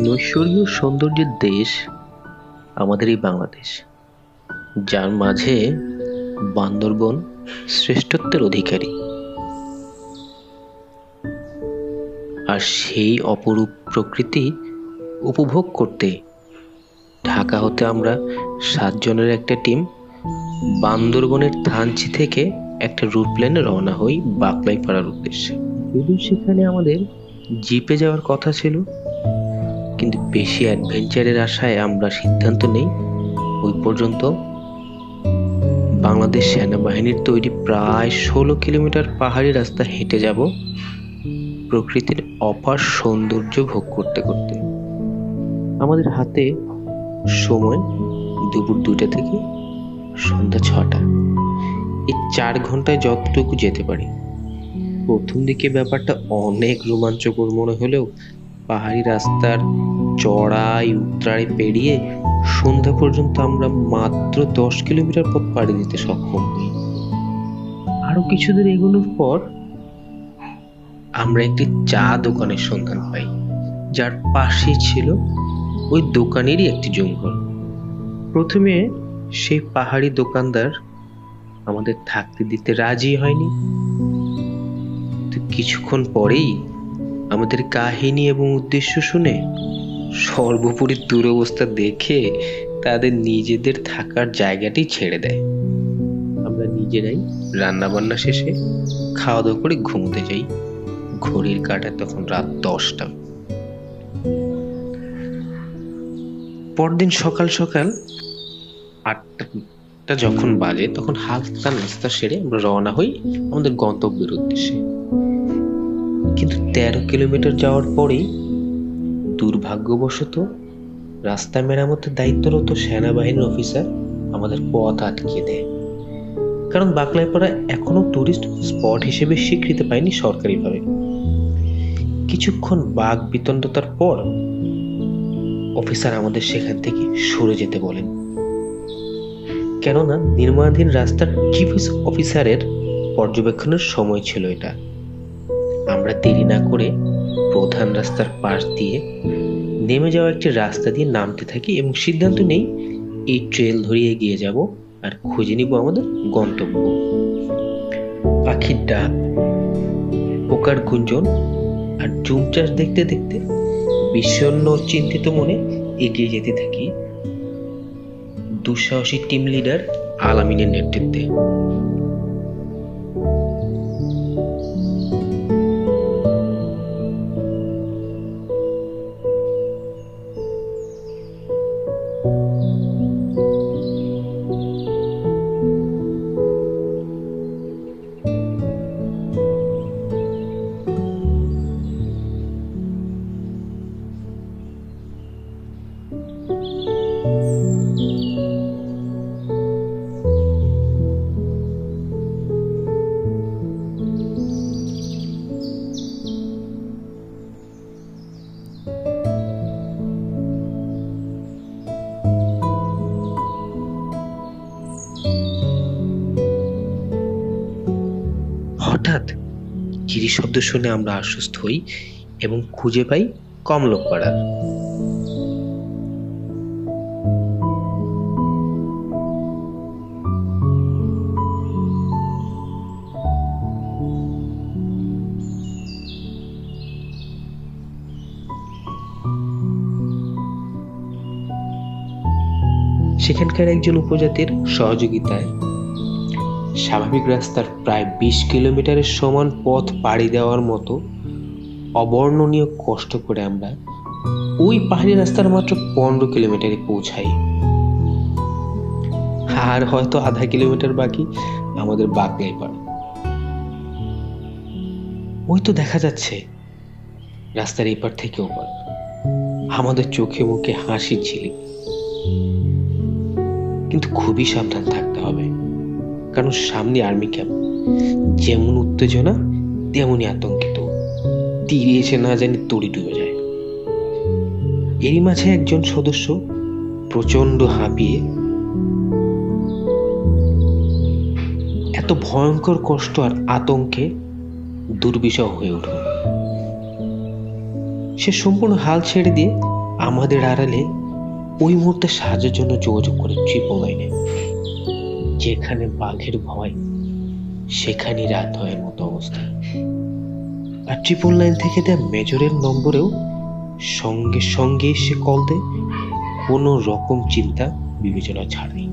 নৈসর্গীয় সৌন্দর্যের দেশ আমাদের এই বাংলাদেশ। যার মাঝে বান্দরবন শ্রেষ্ঠত্বের অধিকারী। আর সেই অপরূপ প্রকৃতি উপভোগ করতে ঢাকা হতে আমরা সাতজনের একটা টিম বান্দরবনের থানচি থেকে একটা রুট প্ল্যানে রওনা হই বাকলাই পাড়ার উদ্দেশ্যে। যদিও সেখানে আমাদের জিপে যাওয়ার কথা ছিল কিন্তু বেশি অ্যাডভেঞ্চারের আশায় আমরা সিদ্ধান্ত নেই। ওই পর্যন্ত বাংলাদেশ সেনাবাহিনীর তৈরি প্রায় ষোলো কিলোমিটার পাহাড়ি রাস্তা হেঁটে যাব প্রকৃতির অপার সৌন্দর্য ভোগ করতে করতে। আমাদের হাতে সময় দুপুর দুটা থেকে সন্ধ্যা ছটা এই চার ঘন্টায় যতটুকু যেতে পারি। প্রথম দিকে ব্যাপারটা অনেক রোমাঞ্চকর মনে হলেও পাহাড়ি রাস্তার চড়াই উত্তরাই পেরিয়ে সন্ধ্যা পর্যন্ত আমরা মাত্র দশ কিলোমিটার পথ পাড়ি দিতে সক্ষম। হই আরও কিছু দূর এগোনোর পর? আমরা একটি চা দোকানের সন্ধান পাই যার পাশেই ছিল ওই দোকানেরই একটি জঙ্গল। প্রথমে সেই পাহাড়ি দোকানদার আমাদের থাকতে দিতে রাজি হয়নি। তো কিছুক্ষণ পরেই আমাদের কাহিনী এবং উদ্দেশ্য শুনে সর্বোপরি দুরবস্থা দেখে তাদের নিজেদের থাকার জায়গাটি ছেড়ে দেয়। আমরা নিজেরাই রান্না বান্না শেষে খাওয়া দাওয়া করে ঘুমোতে যাই। ঘড়ির কাটা তখন রাত দশটা। পরদিন সকাল সকাল আটটা যখন বাজে তখন হালকা নাস্তা সেরে আমরা রওনা হই আমাদের গন্তব্যের উদ্দেশ্যে। কিন্তু তেরো কিলোমিটার যাওয়ার পরেই দুর্ভাগ্যবশত রাস্তা মেরামতের দায়িত্বরত সেনাবাহিনীর অফিসার আমাদের পথ আটকে দেয়। কারণ বাকলাইপাড়া এখনও টুরিস্ট স্পট হিসেবে স্বীকৃতি পায়নি সরকারিভাবে। কিছুক্ষণ বাঘ বিতণ্ডতার পর অফিসার আমাদের সেখান থেকে সরে যেতে বলেন। কেননা নির্মাণাধীন রাস্তার চিফ অফিসারের পর্যবেক্ষণের সময় ছিল এটা। আমরা দেরি না করে প্রধান রাস্তার পাশ দিয়ে নেমে যাওয়া একটি রাস্তা দিয়ে নামতে থাকি এবং সিদ্ধান্ত নেই, এই ট্রেল ধরে এগিয়ে যাব আর খুঁজে নিব আমাদের গন্তব্য। পাখির ডাক, পোকার গুঞ্জন আর জুম চাষ দেখতে দেখতে বিষণ্ণ চিন্তিত মনে এগিয়ে যেতে থাকি দুঃসাহসী টিম লিডার আলামিনের নেতৃত্বে। চিরি শব্দ শুনে আমরা আশ্বস্ত হই এবং খুঁজে পাই কমলপাড়ার সেখানকার একজন উপজাতির সহযোগিতায় স্বাভাবিক রাস্তার প্রায় বিশ কিলোমিটারের সমান পথ পাড়ি দেওয়ার মতো অবর্ণনীয় কষ্ট করে আমরা ওই পাহাড়ি রাস্তার মাত্র পনেরো কিলোমিটারে পৌঁছাই। আর হয়তো আধা কিলোমিটার বাকি আমাদের বাকলাই পাড়া ওই তো দেখা যাচ্ছে রাস্তার এপার থেকে ওপার। আমাদের চোখে মুখে হাসি ঝিলিক। কিন্তু খুবই সাবধান থাকতে হবে। কারণ সামনে আর্মি ক্যাম্প যেমন উত্তেজনা, তেমনই আতঙ্কিত। তীরে এসে না জানি তড়ি ডুবে যায়। এরই মাঝে একজন সদস্য প্রচণ্ড হাঁপিয়ে এত ভয়ঙ্কর কষ্ট আর আতঙ্কে দুর্বিষহ হয়ে উঠল। সে সম্পূর্ণ হাল ছেড়ে দিয়ে আমাদের আড়ালে ওই মুহূর্তে সাহায্যের জন্য যোগাযোগ করে ট্রিপল লাইনে যেখানে বাঘের ভয়, সেখানেই রাত হয় মতো অবস্থা। আর ট্রিপল লাইন থেকে দেয়া মেজরের নম্বরেও সঙ্গে সঙ্গে সে কল দেয়, কোনো রকম চিন্তা, বিবেচনা ছাড়াই